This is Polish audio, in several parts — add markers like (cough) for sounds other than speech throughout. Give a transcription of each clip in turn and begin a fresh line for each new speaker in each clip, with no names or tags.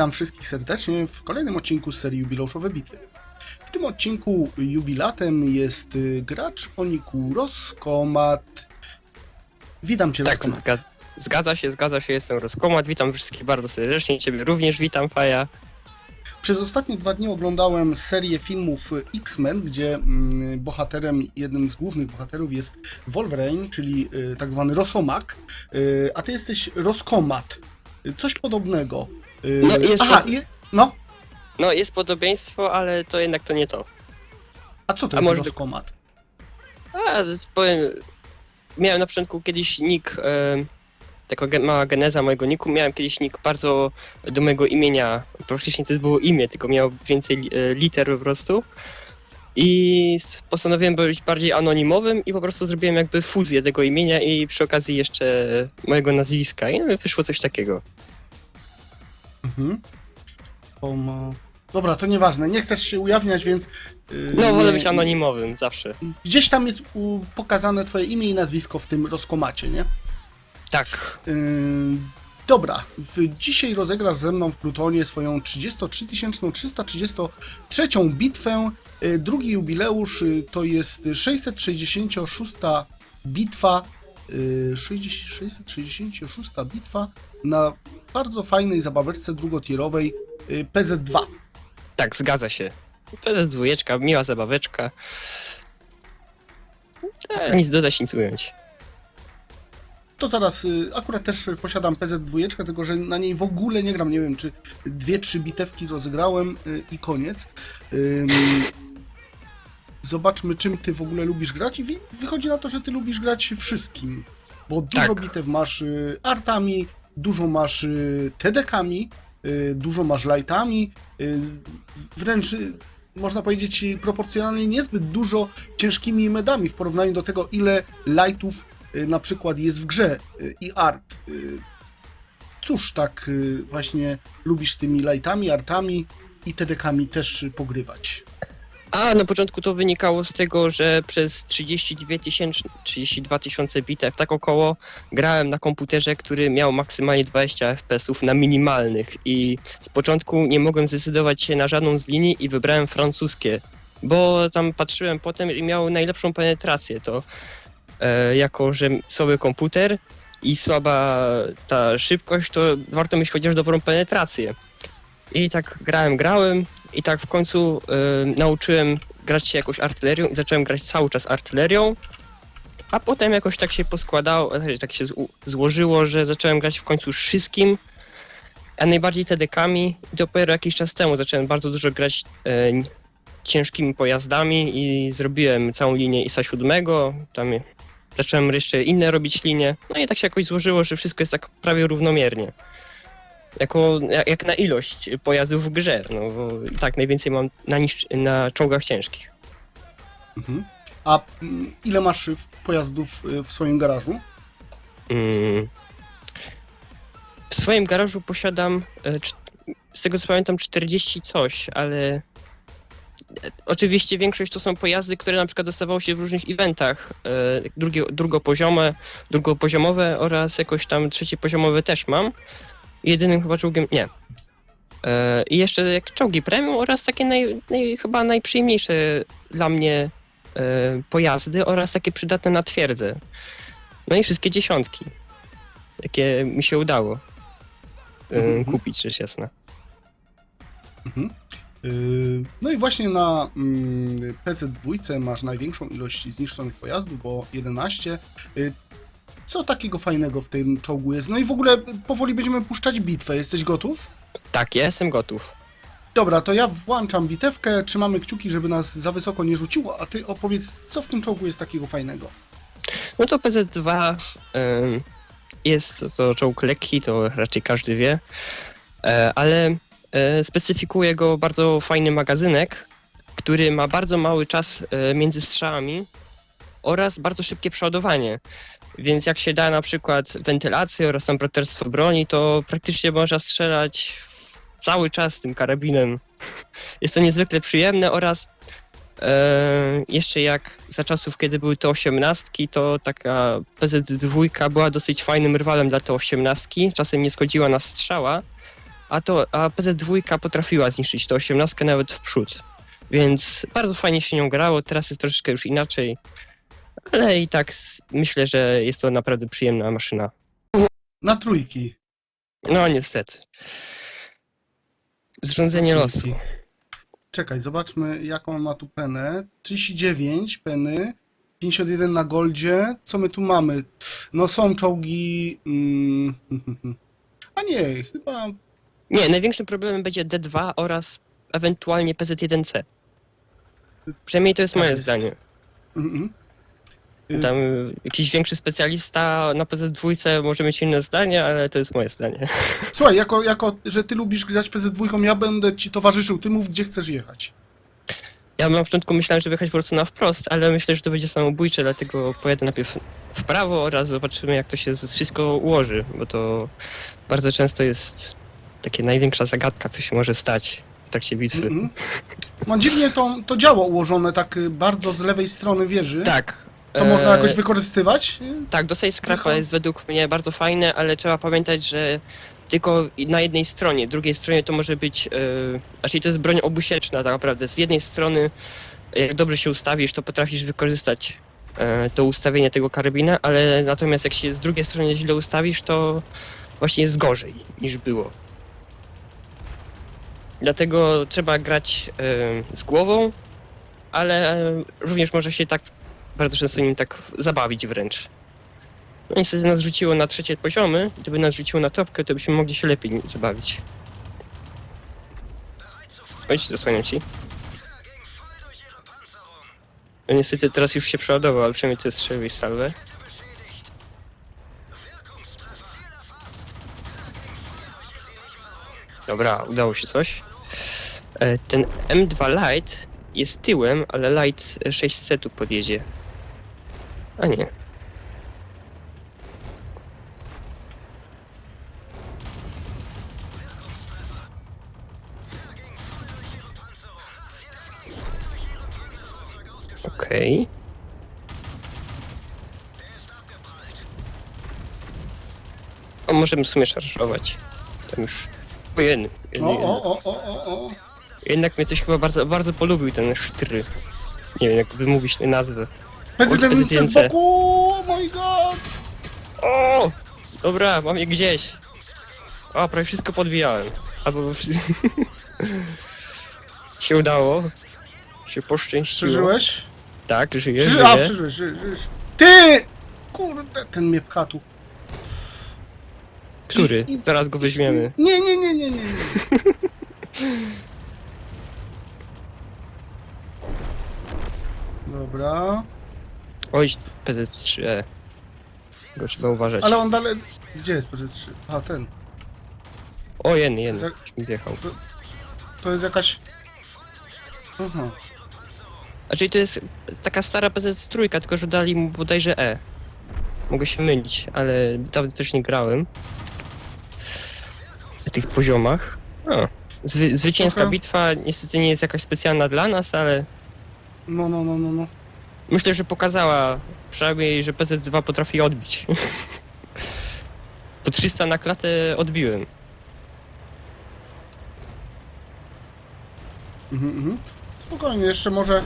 Witam wszystkich serdecznie w kolejnym odcinku z serii Jubileuszowe Bitwy. W tym odcinku jubilatem jest y, gracz o niku Roskomat. Witam Cię,
Tak,
Roskomat.
zga- zgadza się, zgadza się, jestem Roskomat, witam wszystkich bardzo serdecznie, ciebie również witam, Faja.
Przez ostatnie dwa dni oglądałem serię filmów y, X-Men, gdzie mm, bohaterem, jednym z głównych bohaterów jest Wolverine, czyli y, tak zwany Rosomak, a Ty jesteś Roskomat. Coś podobnego. Y,
No, jest
Aha, i, no,
No, jest podobieństwo, ale to jednak to nie to.
a co to
A
jest
może-
Roskomat?
A, powiem, miałem na początku kiedyś nick, e, taka ge- mała geneza mojego niku, miałem kiedyś nick bardzo do mojego imienia, praktycznie to było imię, tylko miał więcej li- e, liter po prostu. I s- postanowiłem być bardziej anonimowym i po prostu zrobiłem jakby fuzję tego imienia i przy okazji jeszcze mojego nazwiska i wyszło coś takiego.
Mhm. Dobra, to nieważne. Nie chcesz się ujawniać, więc. yy,
No, wolę
nie-
być anonimowym zawsze.
Gdzieś tam jest u, pokazane Twoje imię i nazwisko w tym rozkomacie, nie?
Tak.
Yy, dobra, w, dzisiaj rozegrasz ze mną w Plutonie swoją 33 333 bitwę. Yy, drugi jubileusz yy, to jest 666 bitwa. Yy, 60 666 bitwa na bardzo fajnej zabaweczce drugotierowej yy, PZ2.
Tak, zgadza się. PZ dwójeczka, miła zabaweczka. E,
Okej.
Nic dodać, nic ująć.
To zaraz, y, akurat też posiadam PZ2, tylko że na niej w ogóle nie gram. Nie wiem, czy dwie, trzy bitewki rozegrałem y, i koniec. Zobaczmy, czym ty w ogóle lubisz grać. I wychodzi na to, że ty lubisz grać wszystkim. Bo dużo
Tak.
bitew masz y, artami, dużo masz y, TDK-ami, y, dużo masz lightami. y, Wręcz można powiedzieć proporcjonalnie niezbyt dużo ciężkimi medami w porównaniu do tego, ile lightów na przykład jest w grze i art. Cóż tak właśnie lubisz tymi lightami, artami i TDK-ami też pogrywać?
A na początku to wynikało z tego, że przez 32 tysięcy 32 tysiące bitew, tak około, grałem na komputerze, który miał maksymalnie 20 FPS-ów na minimalnych i z początku nie mogłem zdecydować się na żadną z linii i wybrałem francuskie, bo tam patrzyłem potem i miało najlepszą penetrację. To e, jako, że słaby komputer i słaba ta szybkość, to warto mieć chociaż dobrą penetrację. I tak grałem, grałem i tak w końcu e, nauczyłem grać się jakoś artylerią i zacząłem grać cały czas artylerią. A potem jakoś tak się poskładało, znaczy tak się zło- złożyło, że zacząłem grać w końcu wszystkim, a najbardziej TDK-ami. I dopiero jakiś czas temu zacząłem bardzo dużo grać e, ciężkimi pojazdami i zrobiłem całą linię ISA 7, tam zacząłem jeszcze inne robić linie, no i tak się jakoś złożyło, że wszystko jest tak prawie równomiernie. Jako, jak, na ilość pojazdów w grze, no bo i tak najwięcej mam na, niszcz, na czołgach ciężkich.
Mhm. A mm, ile masz pojazdów y, w swoim garażu?
Mm. W swoim garażu posiadam, e, cz- z tego co pamiętam, 40 coś, ale e, oczywiście większość to są pojazdy, które na przykład dostawało się w różnych eventach, e, drugie, drugopoziome, drugopoziomowe oraz jakoś tam trzeciopoziomowe też mam. Jedynym chyba czołgiem, nie. E, I jeszcze jak czołgi premium oraz takie naj, naj, chyba najprzyjemniejsze dla mnie e, pojazdy oraz takie przydatne na twierdzę. No i wszystkie dziesiątki, jakie mi się udało e,
Mhm.
kupić, rzecz jasna.
Mhm. No i właśnie na mm, PC2 masz największą ilość zniszczonych pojazdów, bo 11. Co takiego fajnego w tym czołgu jest? No i w ogóle powoli będziemy puszczać bitwę. Jesteś gotów?
Tak, ja jestem gotów.
Dobra, to ja włączam bitewkę, trzymamy kciuki, żeby nas za wysoko nie rzuciło, a ty opowiedz, co w tym czołgu jest takiego fajnego.
No to PZ2 em, jest to czołg lekki, to raczej każdy wie, e, ale e, specyfikuje go bardzo fajny magazynek, który ma bardzo mały czas e, między strzałami oraz bardzo szybkie przeładowanie. Więc jak się da na przykład wentylację oraz tam braterstwo broni, to praktycznie można strzelać cały czas tym karabinem. (laughs) Jest to niezwykle przyjemne oraz E, jeszcze jak za czasów, kiedy były te osiemnastki, to taka PZ2 była dosyć fajnym rywalem dla te osiemnastki. Czasem nie schodziła na strzała, a to a PZ2 potrafiła zniszczyć to 18 nawet w przód. Więc bardzo fajnie się nią grało, teraz jest troszeczkę już inaczej. Ale i tak myślę, że jest to naprawdę przyjemna maszyna.
Na trójki.
No niestety. Zrządzenie losu.
Czekaj, zobaczmy jaką ma tu penę. 39 peny, 51 na goldzie. Co my tu mamy? No są czołgi... Mm, (laughs) a nie, chyba...
Nie, największym problemem będzie D2 oraz ewentualnie PZ1C. Przynajmniej to jest
Tak
moje
jest.
zdanie.
Y-
Tam y, jakiś większy specjalista na PZ2 może mieć inne zdanie, ale to jest moje zdanie. (laughs)
Słuchaj, jako, jako, że ty lubisz grać PZ2, ja będę ci towarzyszył. Ty mów, gdzie chcesz jechać.
Ja na początku myślałem, żeby jechać po prostu na wprost, ale myślę, że to będzie samobójcze, dlatego pojadę najpierw w prawo oraz zobaczymy, jak to się wszystko ułoży, bo to bardzo często jest takie największa zagadka, co się może stać w trakcie bitwy.
Mm, Mam dziwnie to, to działo ułożone tak y, bardzo z lewej strony wieży.
Tak.
To można
e,
jakoś wykorzystywać?
Tak, scrapa
Tylko-
jest według mnie bardzo fajne, ale trzeba pamiętać, że tylko na jednej stronie, drugiej stronie to może być, yy, znaczy to jest broń obusieczna tak naprawdę. Z jednej strony, jak dobrze się ustawisz, to potrafisz wykorzystać e, to ustawienie tego karabina, ale natomiast jak się z drugiej strony źle ustawisz, to właśnie jest gorzej niż było. Dlatego trzeba grać e, z głową, ale również może się tak bardzo często nim tak zabawić wręcz. No niestety nas rzuciło na trzecie poziomy. Gdyby nas rzuciło na topkę, to byśmy mogli się lepiej zabawić. Chodź, zasłaniam ci. No niestety teraz już się przeładował, ale przynajmniej to jest strzelił i salwę. Dobra, udało się coś. E, Ten M2 Lite jest tyłem, ale Light 600 tu podjedzie. A nie. Okej. O, możemy w sumie szarżować. Tam już... O, jeden. jeden,
O, o, o, o, o, o.
Jednak mnie coś chyba bardzo, bardzo polubił ten sztry. Nie wiem, jak wymówić tę nazwę.
PZDMC z boku! Oh my god!
O! Dobra, mam je gdzieś. O, prawie wszystko podbijałem. Albo... (laughs) się udało. Się poszczęściło.
Przeżyłeś?
Tak, żyję,
Przeży- A,
żyję.
przeżyłeś, żyjesz, żyjesz. Ty! Kurde, ten mnie pcha tu.
Który?
I- i-
Zaraz go weźmiemy.
Nie, nie, nie, nie, nie. nie. (laughs) Dobra.
Oj, PZ3E. Go trzeba uważać.
Ale on dalej... Gdzie jest PZ3? A, ten.
O, jeden, jeden.
Za-
wjechał.
To jest jakaś... Aha.
A czyli to jest taka stara PZ3, tylko że dali mu bodajże E. Mogę się mylić, ale dawno też nie grałem. Na tych poziomach. O. Zwy, zwycięska
Trochę-
bitwa niestety nie jest jakaś specjalna dla nas, ale
No, no, no, no, no.
Myślę, że pokazała przynajmniej, że PZ2 potrafi odbić. (laughs) Po 300 na klatę odbiłem.
Mhm, mhm. Spokojnie, jeszcze może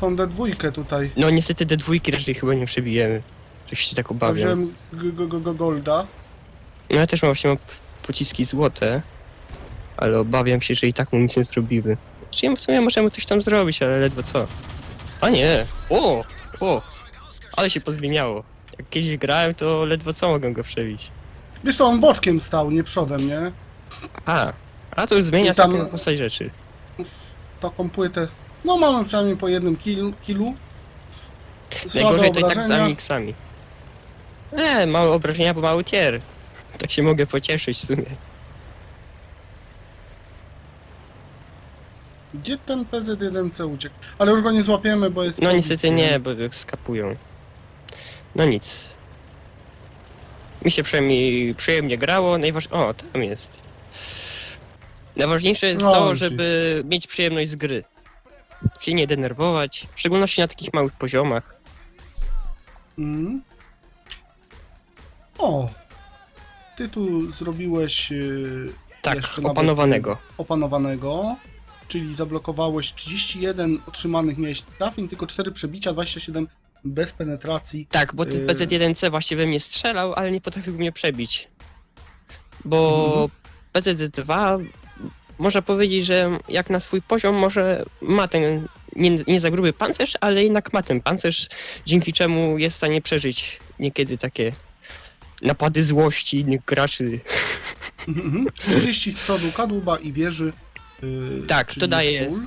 tą D2 tutaj.
No niestety te dwójki raczej chyba nie przebijemy. Coś się tak obawiam.
wziąłem Golda.
No ja też mam właśnie mam pociski złote, ale obawiam się, że i tak mu nic nie zrobimy. Czyli w sumie możemy coś tam zrobić, ale ledwo co. A nie! O! O! Ale się pozmieniało. Jak kiedyś grałem, to ledwo co mogę go przebić.
Wiesz co, on boczkiem stał, nie przodem, nie?
A! A to już zmienia
I tam-
postać rzeczy.
W taką płytę. No mamy przynajmniej po jednym kilu. kilu. Słabe
Najgorzej to i tak z
obrażenia.
amiksami. E, małe obrażenia, bo mały tier. Tak się mogę pocieszyć w sumie.
Gdzie ten PZ1C uciekł? Ale już go nie złapiemy, bo jest...
No niestety nie, bo skapują. No nic. Mi się przynajmniej przyjemnie grało. Najważ... O, tam jest. Najważniejsze jest
No,
to,
shit.
żeby mieć przyjemność z gry. Się nie denerwować, w szczególności na takich małych poziomach.
Mhm. O! Ty tu zrobiłeś yy,
Tak,
Jeszcze nawet,
opanowanego.
opanowanego, czyli zablokowałeś 31 otrzymanych miałeś trafień, tylko 4 przebicia, 27 bez penetracji.
Tak, bo ten
Yy.
PZ1C właśnie we mnie strzelał, ale nie potrafił mnie przebić. Bo PZ2 można powiedzieć, że jak na swój poziom może ma ten nie, nie za gruby pancerz, ale jednak ma ten pancerz, dzięki czemu jest w stanie przeżyć niekiedy takie napady złości innych graczy.
Mhm. (laughs) 40 z przodu kadłuba i wieży. Yy,
Tak, to daje-
full.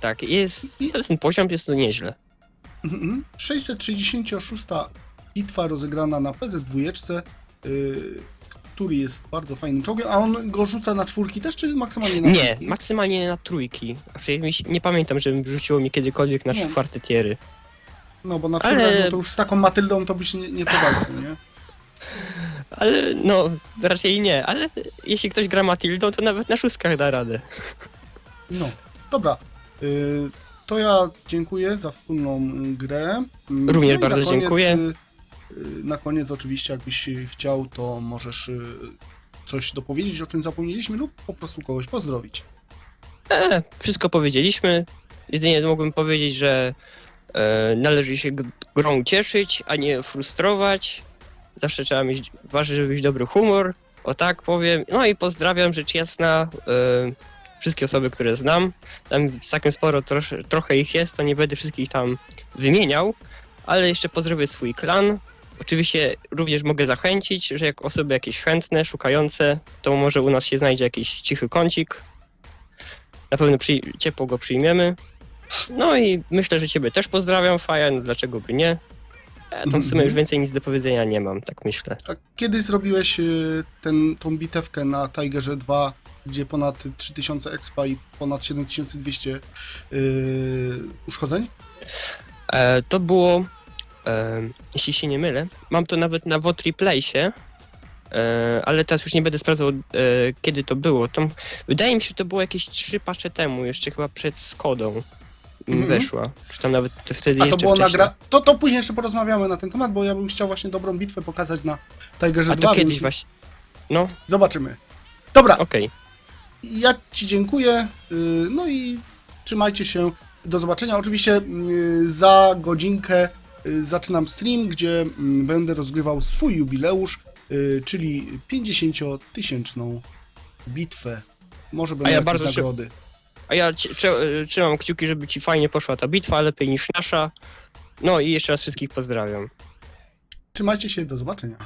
Tak, jest, ale ten poziom jest to nieźle.
Mhm. 666 bitwa rozegrana na PZ2, yy, który jest bardzo fajnym czołgiem, a on go rzuca na czwórki też, czy maksymalnie na
Nie,
trójki?
maksymalnie na trójki. Nie pamiętam, żebym rzuciło mi kiedykolwiek na
Nie.
czwarte tiery.
No bo na
Ale-
czwórkach no to już z taką Matyldą to byś nie, nie nie?
Ale no, raczej nie, ale jeśli ktoś gra Matildą, to nawet na szóstkach da radę.
No, dobra. Yy, to ja dziękuję za wspólną y, grę. Mm,
Również
i
bardzo
koniec,
dziękuję.
y, y, Na koniec oczywiście, jakbyś y, chciał, to możesz y, coś dopowiedzieć, o czym zapomnieliśmy, lub po prostu kogoś pozdrowić.
E, wszystko powiedzieliśmy. Jedynie mogłem powiedzieć, że e, należy się g- grą cieszyć, a nie frustrować. Zawsze trzeba mieć, ważne, żeby mieć dobry humor, o tak powiem. No i pozdrawiam rzecz jasna e, wszystkie osoby, które znam. Tam całkiem sporo, trosze, trochę ich jest, to nie będę wszystkich tam wymieniał, ale jeszcze pozdrowię swój klan. Oczywiście również mogę zachęcić, że jak osoby jakieś chętne, szukające, to może u nas się znajdzie jakiś cichy kącik, na pewno przyj- ciepło go przyjmiemy. No i myślę, że ciebie też pozdrawiam, Fajan, dlaczego by nie? Tam w sumie już więcej nic do powiedzenia nie mam, tak myślę.
A kiedy zrobiłeś y, ten, tą bitewkę na Tigerze 2, gdzie ponad 3000 expa i ponad 7200 yy, uszkodzeń?
E, to było, e, jeśli się nie mylę, mam to nawet na Wotri Playsie, e, ale teraz już nie będę sprawdzał, e, kiedy to było. Tam, wydaje mi się, że to było jakieś trzy pasze temu, jeszcze chyba przed Skodą mm,
Mhm.
weszła. Czy tam nawet to wtedy
A to
jeszcze
było
wcześniej.
nagra... To, to później jeszcze porozmawiamy na ten temat, bo ja bym chciał właśnie dobrą bitwę pokazać na Tigerze
A
2,
to kiedyś
więc
właśnie. No,
zobaczymy. Dobra,
okej.
ja Ci dziękuję, y, no i trzymajcie się, do zobaczenia. Oczywiście y, za godzinkę y, zaczynam stream, gdzie będę rozgrywał swój jubileusz, czyli 50-tysięczną bitwę. Może będą
ja
jakieś
bardzo się-
nagrody.
A ja trzymam kciuki, żeby ci fajnie poszła ta bitwa, lepiej niż nasza. No i jeszcze raz wszystkich pozdrawiam.
Trzymajcie się, do zobaczenia.